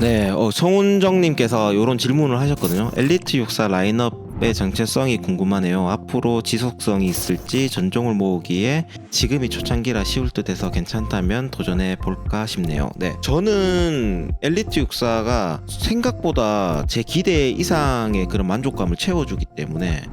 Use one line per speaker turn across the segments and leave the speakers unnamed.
네, 어, 송은정님께서 이런 질문을 하셨거든요. 엘리트 육사 라인업 의 정체성이 궁금하네요. 앞으로 지속성이 있을지 전종을 모으기에 지금이 초창기라 쉬울 듯 해서 괜찮다면 도전해 볼까 싶네요. 네, 저는 엘리트 육사가 생각보다 제 기대 이상의 그런 만족감을 채워주기 때문에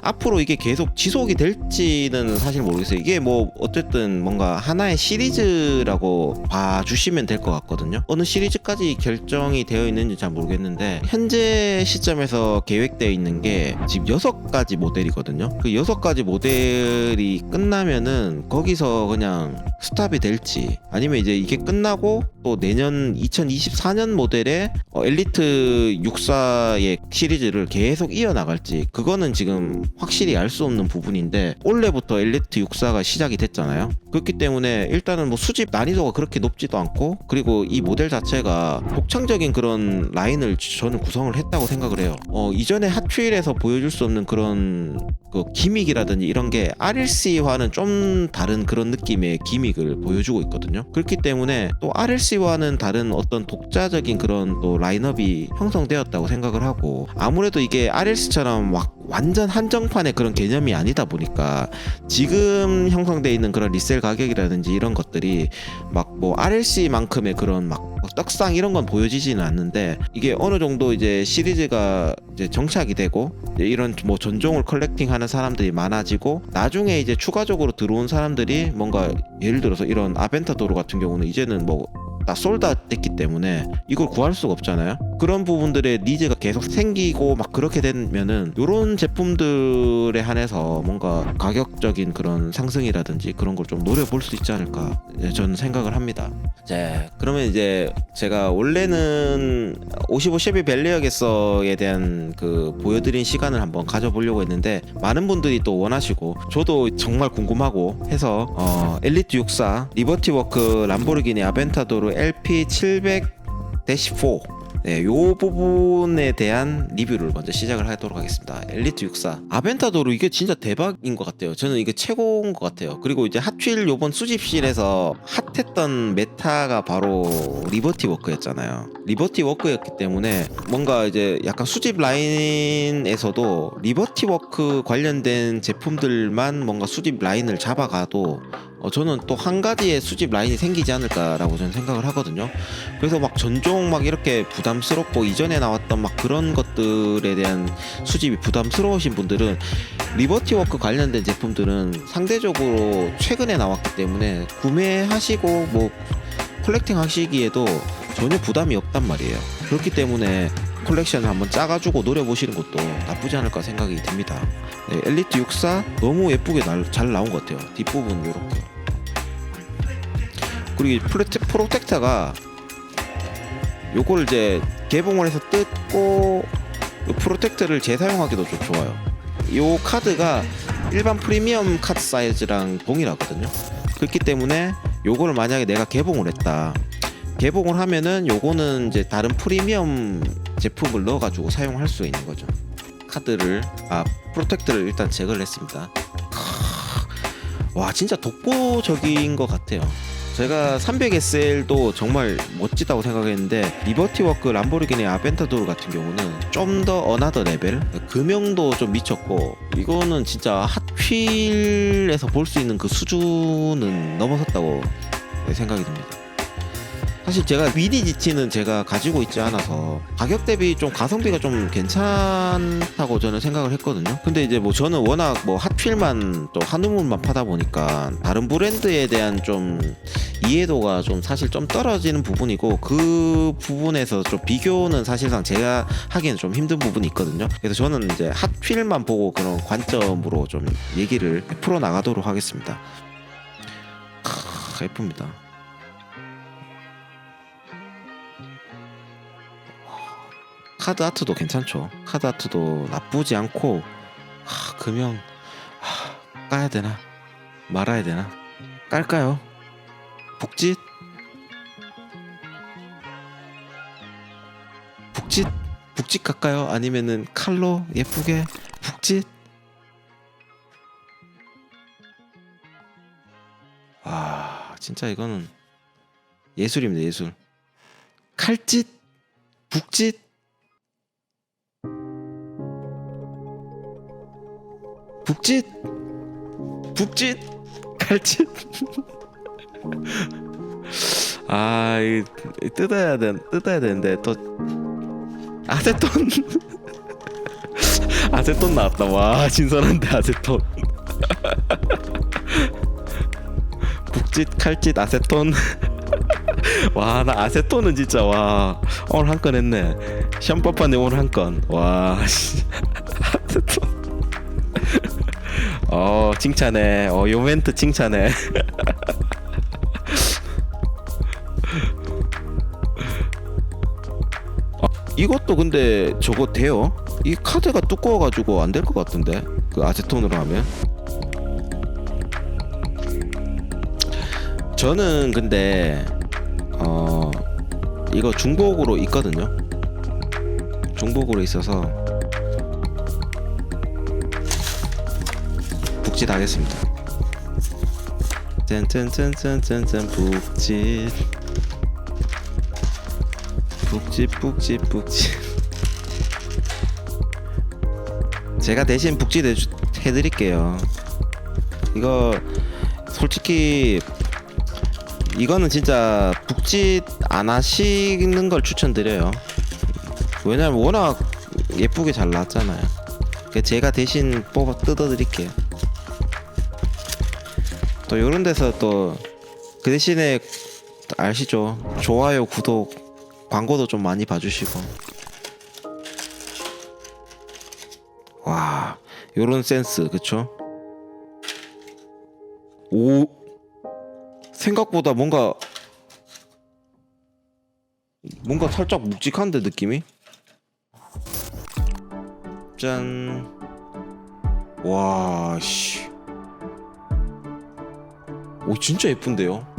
앞으로 이게 계속 지속이 될지는 사실 모르겠어요. 이게 뭐 어쨌든 뭔가 하나의 시리즈라고 봐주시면 될 것 같거든요. 어느 시리즈까지 결정이 되어 있는지 잘 모르겠는데 현재 시점에서 계획되어 있는 게 지금 여섯 가지 모델이거든요. 그 여섯 가지 모델이 끝나면은 거기서 그냥 스탑이 될지 아니면 이제 이게 끝나고 또 내년 2024년 모델의 어, 엘리트 64의 시리즈를 계속 이어나갈지 그거는 지금 확실히 알 수 없는 부분인데 올해부터 엘리트 64가 시작이 됐잖아요 그렇기 때문에 일단은 뭐 수집 난이도가 그렇게 높지도 않고 그리고 이 모델 자체가 독창적인 그런 라인을 저는 구성을 했다고 생각을 해요 어 이전에 핫휠에서 보여줄 수 없는 그런 그 기믹이라든지 이런 게 RLC와는 좀 다른 그런 느낌의 기믹을 보여주고 있거든요. 그렇기 때문에 또 RLC와는 다른 어떤 독자적인 그런 또 라인업이 형성되었다고 생각을 하고 아무래도 이게 RLC처럼 막 완전 한정판의 그런 개념이 아니다 보니까 지금 형성돼 있는 그런 리셀 가격이라든지 이런 것들이 막 뭐 RLC만큼의 그런 막 떡상 이런 건 보여지지는 않는데 이게 어느 정도 이제 시리즈가 이제 정착이 되고 이런 뭐 전종을 컬렉팅하는 사람들이 많아지고 나중에 이제 추가적으로 들어온 사람들이 뭔가 예를 들어서 이런 아벤타도로 같은 경우는 이제는 뭐 다 솔다 됐기 때문에 이걸 구할 수가 없잖아요. 그런 부분들의 니즈가 계속 생기고 막 그렇게 되면은 이런 제품들에 한해서 뭔가 가격적인 그런 상승이라든지 그런 걸 좀 노려볼 수 있지 않을까 예, 저는 생각을 합니다. 자, 그러면 이제 제가 원래는 55 쉐비 벨리어겠어에 대한 그 보여드린 시간을 한번 가져보려고 했는데 많은 분들이 또 원하시고 저도 정말 궁금하고 해서 어, 엘리트 64 리버티 워크 람보르기니 아벤타도르 LP 700-4 네, 요 부분에 대한 리뷰를 먼저 시작을 하도록 하겠습니다. 엘리트 64. 아벤타도르 이게 진짜 대박인 것 같아요. 저는 이게 최고인 것 같아요. 그리고 이제 핫휠 요번 수집실에서 핫했던 메타가 바로 리버티 워크였잖아요. 리버티 워크였기 때문에 뭔가 이제 약간 수집 라인에서도 리버티 워크 관련된 제품들만 뭔가 수집 라인을 잡아가도 어, 저는 또 한 가지의 수집 라인이 생기지 않을까라고 저는 생각을 하거든요. 그래서 막 전종 막 이렇게 부담스럽고 이전에 나왔던 막 그런 것들에 대한 수집이 부담스러우신 분들은 리버티 워크 관련된 제품들은 상대적으로 최근에 나왔기 때문에 구매하시고 뭐 컬렉팅 하시기에도 전혀 부담이 없단 말이에요. 그렇기 때문에 컬렉션을 한번 짜가지고 노려보시는 것도 나쁘지 않을까 생각이 듭니다. 네, 엘리트 64 너무 예쁘게 날- 잘 나온 것 같아요. 뒷부분 이렇게. 그리고 이 프로텍, 프로텍터가 요걸 이제 개봉을 해서 뜯고 요 프로텍터를 재사용하기도 좀 좋아요. 요 카드가 일반 프리미엄 카드 사이즈랑 동일하거든요. 그렇기 때문에 요거를 만약에 내가 개봉을 했다. 개봉을 하면은 요거는 이제 다른 프리미엄 제품을 넣어가지고 사용할 수 있는 거죠. 카드를 아 프로텍트를 일단 제거를 했습니다. 크, 와 진짜 독보적인 것 같아요. 제가 300SL도 정말 멋지다고 생각했는데 리버티 워크 람보르기니 아벤타도르 같은 경우는 좀 더 어나더 레벨 금형도 좀 미쳤고 이거는 진짜 핫휠에서 볼 수 있는 그 수준은 넘어섰다고 생각이 듭니다. 사실 제가 미니 GT는 제가 가지고 있지 않아서 가격 대비 좀 가성비가 좀 괜찮다고 저는 생각을 했거든요. 근데 이제 뭐 저는 워낙 뭐 핫휠만 또 한우물만 파다 보니까 다른 브랜드에 대한 좀 이해도가 좀 사실 좀 떨어지는 부분이고 그 부분에서 좀 비교는 사실상 제가 하기에는 좀 힘든 부분이 있거든요. 그래서 저는 이제 핫휠만 보고 그런 관점으로 좀 얘기를 풀어 나가도록 하겠습니다. 크, 예쁩니다. 카드 아트도 괜찮죠. 카드 아트도 나쁘지 않고 하, 금형 하, 까야 되나? 말아야 되나? 깔까요? 북짓? 북짓? 북짓 갈까요? 아니면은 칼로 예쁘게 북짓? 아 진짜 이거는 예술입니다 예술. 칼짓? 북짓 북짓 북짓 칼짓 아, 이, 이 뜯어야 돼, 뜯어야 되는데 또 아세톤 아세톤 나왔다. 와, 신선한데 아세톤. 북짓, 칼짓, 아세톤. 와, 나 아세톤은 진짜 와 오늘 한 건 했네. 샴푸판에 오늘 한 건. 와, 씨. 아세톤. 어, 칭찬해. 어, 요 멘트 칭찬해. 이것도 근데 저거 돼요? 이 카드가 두꺼워가지고 안 될 것 같은데 그 아세톤으로 하면 저는 근데 어 이거 중복으로 있거든요 중복으로 있어서 북짓 하겠습니다. 짠짠짠짠짠짠 북짓 북집 북집 북집 제가 대신 북집 해주, 해드릴게요. 이거 솔직히 이거는 진짜 북짓 안 하시는 걸 추천드려요. 왜냐면 워낙 예쁘게 잘 나왔잖아요. 그 제가 대신 뽑아 뜯어드릴게요 또 요런 데서 또 그 대신에 아시죠? 좋아요 구독 광고도 좀 많이 봐주시고. 와 요런 센스 그쵸? 오 생각보다 뭔가 뭔가 살짝 묵직한데 느낌이? 짠 와 씨 오 진짜 예쁜데요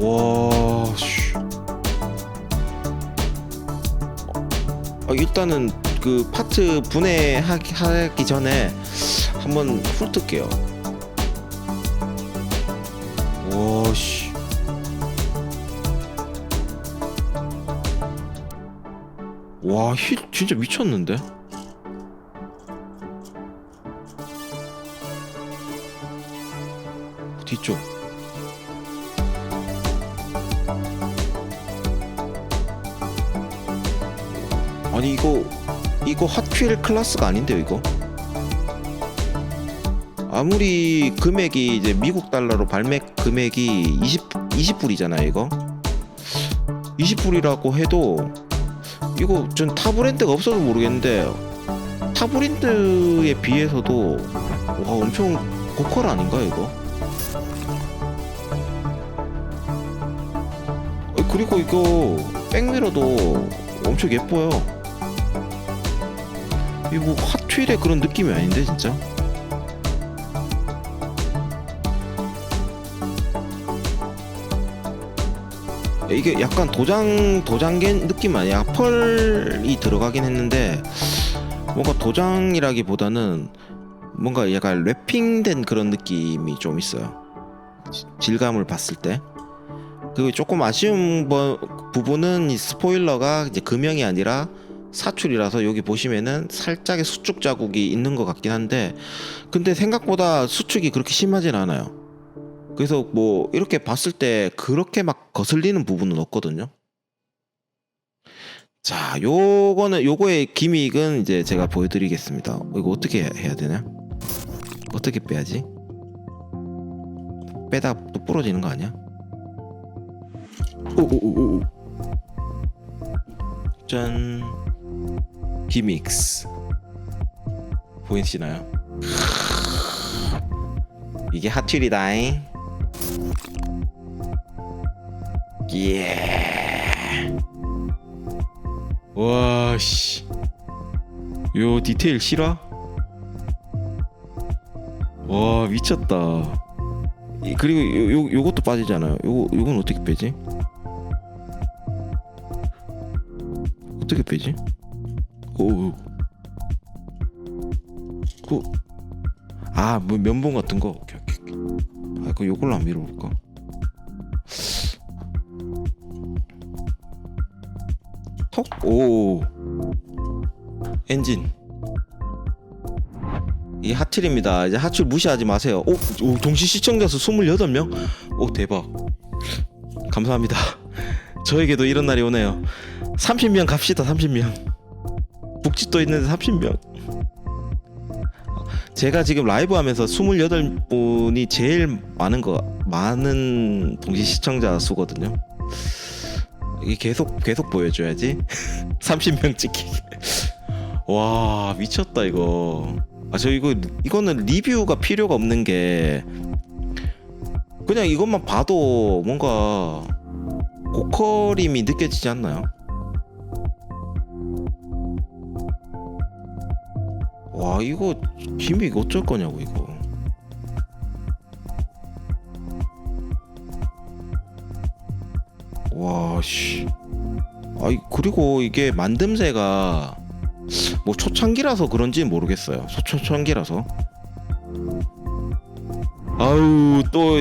와, 씨. 어, 일단은 그 파트 분해하기 하기 전에 한번 훑을게요. 와, 씨. 와, 힐 진짜 미쳤는데? 쪽. 아니 이거 이거 핫휠 클래스가 아닌데요 이거? 아무리 금액이 이제 미국 달러로 발매 금액이 20 20불이잖아요 이거? 20불이라고 해도 이거 전 타 브랜드가 없어도 모르겠는데 타 브랜드에 비해서도 와 엄청 고퀄 아닌가 이거 그리고 이거 백미러도 엄청 예뻐요. 이거 뭐 핫휠의 그런 느낌이 아닌데 진짜? 이게 약간 도장 도장겐 느낌 아니야? 펄이 들어가긴 했는데 뭔가 도장이라기보다는 뭔가 약간 랩핑된 그런 느낌이 좀 있어요. 지- 질감을 봤을 때 그리고 조금 아쉬운 버- 부분은 이 스포일러가 이제 금형이 아니라 사출이라서 여기 보시면은 살짝의 수축 자국이 있는 것 같긴 한데 근데 생각보다 수축이 그렇게 심하진 않아요. 그래서 뭐 이렇게 봤을 때 그렇게 막 거슬리는 부분은 없거든요. 자, 요거는 요거의 기믹은 이제 제가 보여드리겠습니다. 이거 어떻게 해야 되냐? 어떻게 빼야지? 빼다 또 부러지는 거 아니야? 오오오오. 짠. 기믹스 보이시나요? 이게 핫휠이다잉 예 와 씨 요 디테일 실화? 와 미쳤다 이- 그리고 요, 요, 요것도 빠지잖아요 요거 요건 어떻게 빼지? 어떻게 빼지? 오우 그, 아, 뭐 면봉 같은 거. 오케이, 오케이, 오케이. 아, 그 요걸로 안 밀어볼까? 턱? 오. 엔진. 이 하틀입니다. 이제 하출 무시하지 마세요. 오, 오 동시 시청자 수 28명? 오, 대박. 감사합니다. 저에게도 이런 날이 오네요. 30명 갑시다 30명. 북짓도 있는데 30명. 제가 지금 라이브 하면서 28분이 제일 많은 거 많은 동시 시청자 수거든요. 이게 계속 계속 보여줘야지. 30명 찍히기 와 미쳤다 이거. 아 저 이거 이거는 리뷰가 필요가 없는 게 그냥 이것만 봐도 뭔가 고퀄임이 느껴지지 않나요? 와 이거 기믹 어쩔 거냐고 이거. 와씨. 아이 그리고 이게 만듦새가 뭐 초창기라서 그런지 는 모르겠어요. 초- 초창기라서. 아우 또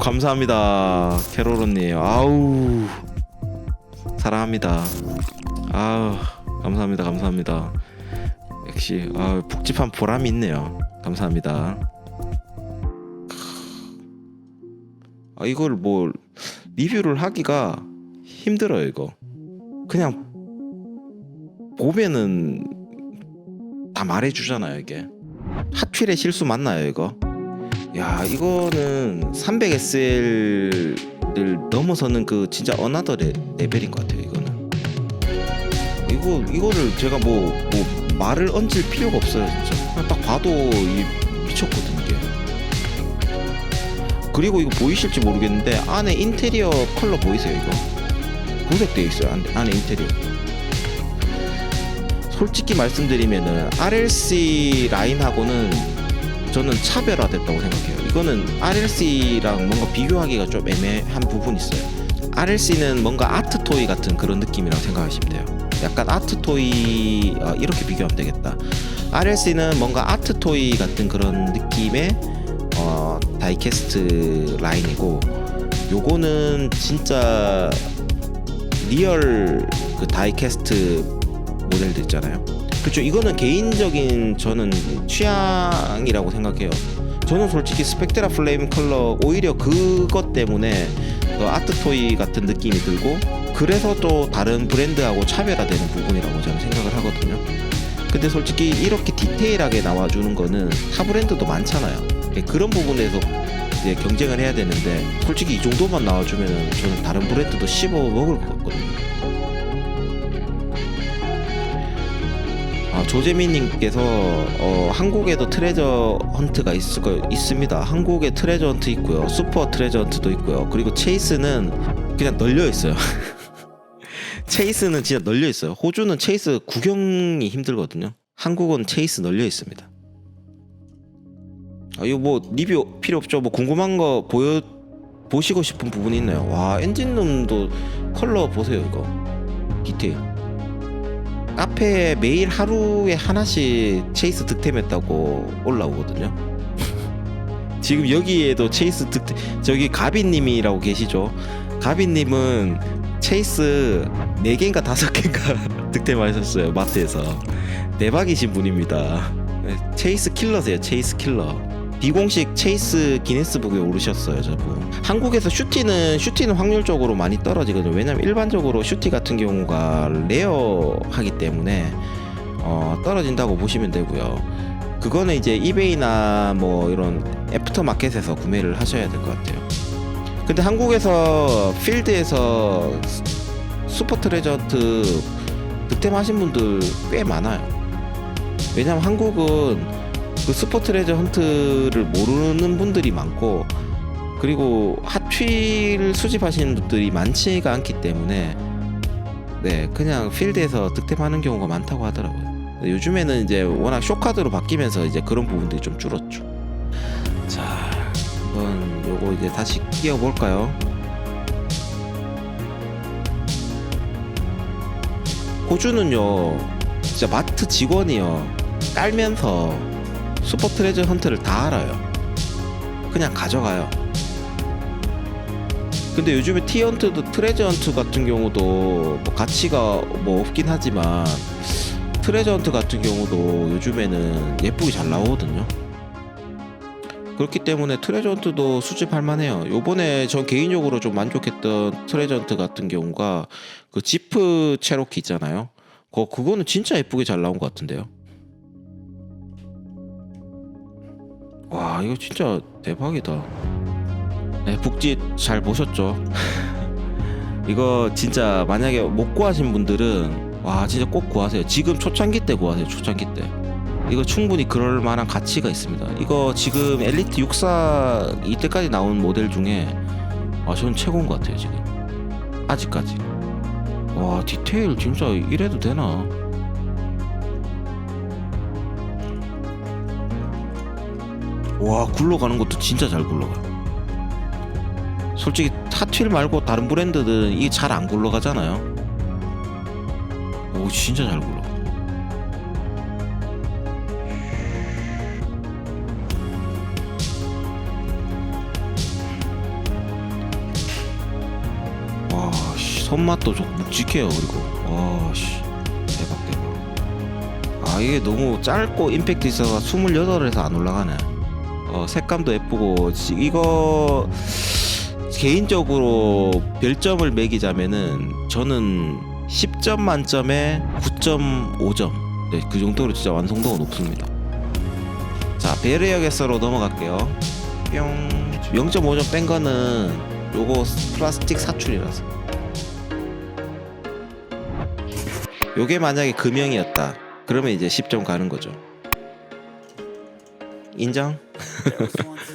감사합니다 캐롤언님. 아우 사랑합니다. 아우 감사합니다 감사합니다 역시 아 북집한 보람이 있네요. 감사합니다. 아 이걸 뭐 리뷰를 하기가 힘들어요 이거. 그냥 보면은 다 말해주잖아요 이게. 핫휠의 실수 맞나요 이거? 야 이거는 300SL을 넘어서는 그 진짜 어나더 레, 레벨인 것 같아요 이거 이거를 제가 뭐 뭐 말을 얹을 필요가 없어요 진짜 그냥 딱 봐도 이 미쳤거든 이게 그리고 이거 보이실지 모르겠는데 안에 인테리어 컬러 보이세요 이거 구색되어 있어요 안에 인테리어 솔직히 말씀드리면은 RLC 라인하고는 저는 차별화됐다고 생각해요. 이거는 RLC랑 뭔가 비교하기가 좀 애매한 부분이 있어요. RLC는 뭔가 아트 토이 같은 그런 느낌이라고 생각하시면 돼요. 약간 아트 토이 아, 이렇게 비교하면 되겠다. RLC는 뭔가 아트 토이 같은 그런 느낌의 어, 다이캐스트 라인이고 요거는 진짜 리얼 그 다이캐스트 모델들 있잖아요. 그렇죠. 이거는 개인적인 저는 취향이라고 생각해요. 저는 솔직히 스펙트라 플레임 컬러 오히려 그것 때문에 그 아트 토이 같은 느낌이 들고 그래서 또 다른 브랜드하고 차별화되는 부분이라고 저는 생각을 하거든요. 근데 솔직히 이렇게 디테일하게 나와주는 거는 타 브랜드도 많잖아요. 예, 그런 부분에서 이제 경쟁을 해야 되는데 솔직히 이 정도만 나와주면 저는 다른 브랜드도 씹어 먹을 것 같거든요. 아, 조재민님께서 어, 한국에도 트레저 헌트가 있을 거 있습니다. 한국에 트레저 헌트 있고요, 슈퍼 트레저 헌트도 있고요. 그리고 체이스는 그냥 널려 있어요. 체이스는 진짜 널려 있어요. 호주는 체이스 구경이 힘들거든요. 한국은 체이스 널려 있습니다. 아, 이거 뭐 리뷰 필요 없죠. 뭐 궁금한 거 보여 보시고 싶은 부분이 있나요? 와 엔진룸도 컬러 보세요 이거 디테일. 카페에 매일 하루에 하나씩 체이스 득템했다고 올라오거든요. 지금 여기에도 체이스 득템 저기 가비님이라고 계시죠? 가비님은 체이스 4개인가 5개인가 득템하셨어요 마트에서 대박이신 분입니다. 네, 체이스 킬러세요 체이스 킬러. 비공식 체이스 기네스북에 오르셨어요 저분. 한국에서 슈티는 슈티는 확률적으로 많이 떨어지거든요. 왜냐면 일반적으로 슈티 같은 경우가 레어하기 때문에 어, 떨어진다고 보시면 되고요. 그거는 이제 이베이나 뭐 이런 애프터마켓에서 구매를 하셔야 될 것 같아요. 근데 한국에서 필드에서 스- 슈퍼 트레저트 득템하신 분들 꽤 많아요. 왜냐면 한국은 그 슈퍼 트레저 헌트를 모르는 분들이 많고 그리고 핫휠을 수집하시는 분들이 많지가 않기 때문에 네 그냥 필드에서 득템하는 경우가 많다고 하더라고요. 요즘에는 이제 워낙 쇼카드로 바뀌면서 이제 그런 부분들이 좀 줄었죠. 자 한번 요거 이제 다시 끼워 볼까요? 호주는요 진짜 마트 직원이요 깔면서 슈퍼 트레저 헌트를 다 알아요. 그냥 가져가요. 근데 요즘에 티언트도 트레저 헌트 같은 경우도 뭐 가치가 뭐 없긴 하지만 트레저 헌트 같은 경우도 요즘에는 예쁘게 잘 나오거든요. 그렇기 때문에 트레저 헌트도 수집할 만해요. 요번에 저 개인적으로 좀 만족했던 트레저 헌트 같은 경우가 그 지프 체로키 있잖아요. 그 그거는 진짜 예쁘게 잘 나온 것 같은데요. 와 이거 진짜 대박이다. 네, 북짓 잘 보셨죠? 이거 진짜 만약에 못 구하신 분들은 와 진짜 꼭 구하세요. 지금 초창기 때 구하세요. 초창기 때. 이거 충분히 그럴 만한 가치가 있습니다. 이거 지금 엘리트 64 이때까지 나온 모델 중에 아 저는 최고인 것 같아요 지금. 아직까지. 와 디테일 진짜 이래도 되나? 와 굴러가는 것도 진짜 잘 굴러가. 솔직히 타틸 말고 다른 브랜드들은 이게 잘 안 굴러가잖아요. 오 진짜 잘 굴러. 와 씨, 손맛도 좀 묵직해요 그리고 와씨 대박 대박. 아 이게 너무 짧고 임팩트 있어서 28에서 안 올라가네. 어 색감도 예쁘고 지- 이거 개인적으로 별점을 매기자면은 저는 10점 만점에 9.5점. 네, 그 정도로 진짜 완성도가 높습니다. 자, 베르어 개서로 넘어갈게요. 뿅. 0.5점 뺀 거는 요거 플라스틱 사출이라서. 요게 만약에 금형이었다. 그러면 이제 10점 가는 거죠. 인정?
there was once